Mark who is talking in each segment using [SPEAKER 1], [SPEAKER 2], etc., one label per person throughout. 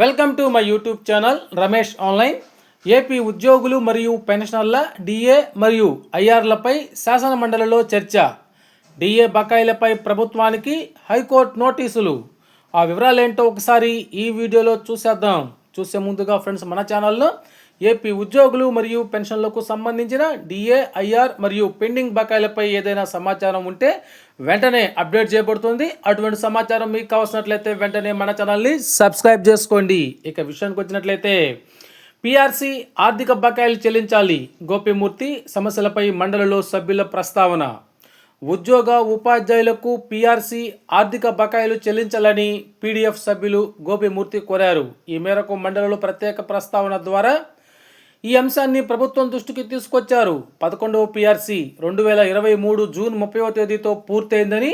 [SPEAKER 1] Welcome to my YouTube channel Ramesh online. AP ఉద్యోగులు మరియు పెన్షనర్ల DA మరియు ఐఆర్లపై శాసనమండలిలో చర్చ. డిఏ బకాయిలపై ప్రభుత్వానికి హైకోర్టు నోటీసులు. ఆ వివరాలు ఏంటో ఒకసారి ఈ వీడియోలో చూసేద్దాం. చూసే ముందుగా ఫ్రెండ్స్ మన ఛానల్లో ఏపీ ఉద్యోగులు మరియు పెన్షన్లకు సంబంధించిన డిఏ ఐఆర్ మరియు పెండింగ్ బకాయిలపై ఏదైనా సమాచారం ఉంటే వెంటనే అప్డేట్ చేయబడుతుంది. అటువంటి సమాచారం మీకు కావాల్సినట్లయితే వెంటనే మన ఛానల్ని సబ్స్క్రైబ్ చేసుకోండి. ఇక విషయానికి వచ్చినట్లయితే పిఆర్సి ఆర్థిక బకాయిలు చెల్లించాలి. గోపిమూర్తి సమస్యలపై మండలిలో సభ్యుల ప్రస్తావన. ఉద్యోగ ఉపాధ్యాయులకు పిఆర్సి ఆర్థిక బకాయిలు చెల్లించాలని పీడీఎఫ్ సభ్యులు గోపిమూర్తి కోరారు. ఈ మేరకు మండలిలో ప్రత్యేక ప్రస్తావన ద్వారా ఈ అంశాన్ని ప్రభుత్వం దృష్టికి తీసుకొచ్చారు. పదకొండవ పిఆర్సి రెండు వేల ఇరవై మూడు జూన్ ముప్పైవ తేదీతో పూర్తయిందని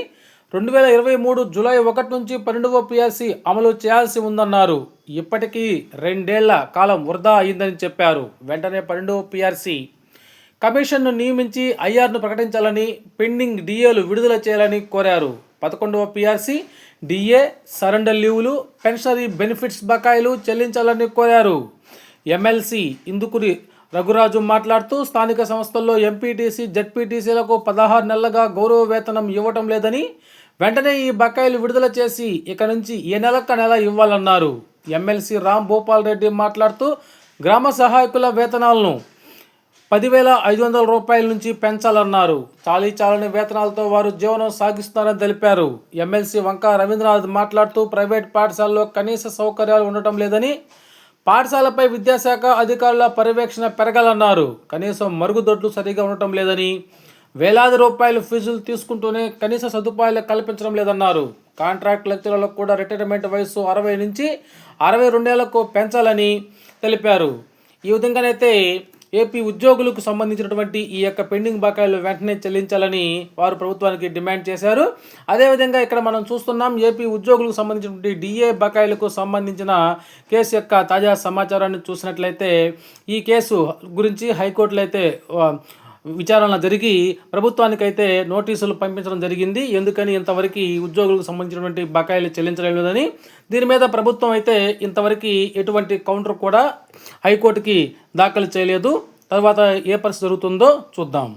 [SPEAKER 1] రెండు వేల ఇరవై మూడు జూలై ఒకటి నుంచి పన్నెండవ పిఆర్సి అమలు చేయాల్సి ఉందన్నారు. ఇప్పటికీ రెండేళ్ళ కాలం వృధా అయిందని చెప్పారు. వెంటనే పన్నెండవ పిఆర్సి కమిషన్ను నియమించి ఐఆర్ను ప్రకటించాలని పెండింగ్ డిఏలు విడుదల చేయాలని కోరారు. పదకొండవ పిఆర్సి డిఏ సరెండర్ లీవులు పెన్షనరీ బెనిఫిట్స్ బకాయిలు చెల్లించాలని కోరారు. ఎమ్మెల్సీ ఇందుకురి రఘురాజు మాట్లాడుతూ స్థానిక సంస్థల్లో ఎంపీటీసీ జడ్పీటీసీలకు పదహారు నెలలుగా గౌరవ వేతనం ఇవ్వటం లేదని వెంటనే ఈ బకాయిలు విడుదల చేసి ఇక నుంచి ఏ నెలక నెల ఇవ్వాలన్నారు. ఎమ్మెల్సీ రామ్ భూపాల్ రెడ్డి మాట్లాడుతూ గ్రామ సహాయకుల వేతనాలను పదివేల ఐదు వందల రూపాయల నుంచి పెంచాలన్నారు. చాలీ చాలని వేతనాలతో వారు జీవనం సాగిస్తున్నారని తెలిపారు. ఎమ్మెల్సీ వంక రవీంద్రనాథ్ మాట్లాడుతూ ప్రైవేట్ పాఠశాలలో కనీస సౌకర్యాలు ఉండటం లేదని పాఠశాలపై విద్యాశాఖ అధికారుల పర్యవేక్షణ పెరగాలన్నారు. కనీసం మరుగుదొడ్లు సరిగా ఉండటం లేదని వేలాది రూపాయలు ఫీజులు తీసుకుంటూనే కనీస సదుపాయాలు కల్పించడం లేదన్నారు. కాంట్రాక్ట్ లెక్చరర్లకు కూడా రిటైర్మెంట్ వయసు అరవై నుంచి అరవై రెండేళ్ళకు పెంచాలని తెలిపారు. ఈ విధంగానైతే ఏపీ ఉద్యోగులకు సంబంధించినటువంటి ఈ యొక్క పెండింగ్ బకాయిలు వెంటనే చెల్లించాలని వారు ప్రభుత్వానికి డిమాండ్ చేశారు. అదేవిధంగా ఇక్కడ మనం చూస్తున్నాం ఏపీ ఉద్యోగులకు సంబంధించినటువంటి డిఏ బకాయిలకు సంబంధించిన కేసు యొక్క తాజా సమాచారాన్ని చూసినట్లయితే ఈ కేసు గురించి హైకోర్టులో అయితే విచారణ జరిగి ప్రభుత్వానికైతే నోటీసులు పంపించడం జరిగింది. ఎందుకని ఇంతవరకు ఉద్యోగులకు సంబంధించినటువంటి బకాయిలు చెల్లించలేదని. దీని మీద ప్రభుత్వం అయితే ఇంతవరకు ఎటువంటి కౌంటర్ కూడా హైకోర్టుకి దాఖలు చేయలేదు. తర్వాత ఏ పరిస్థితి జరుగుతుందో చూద్దాం.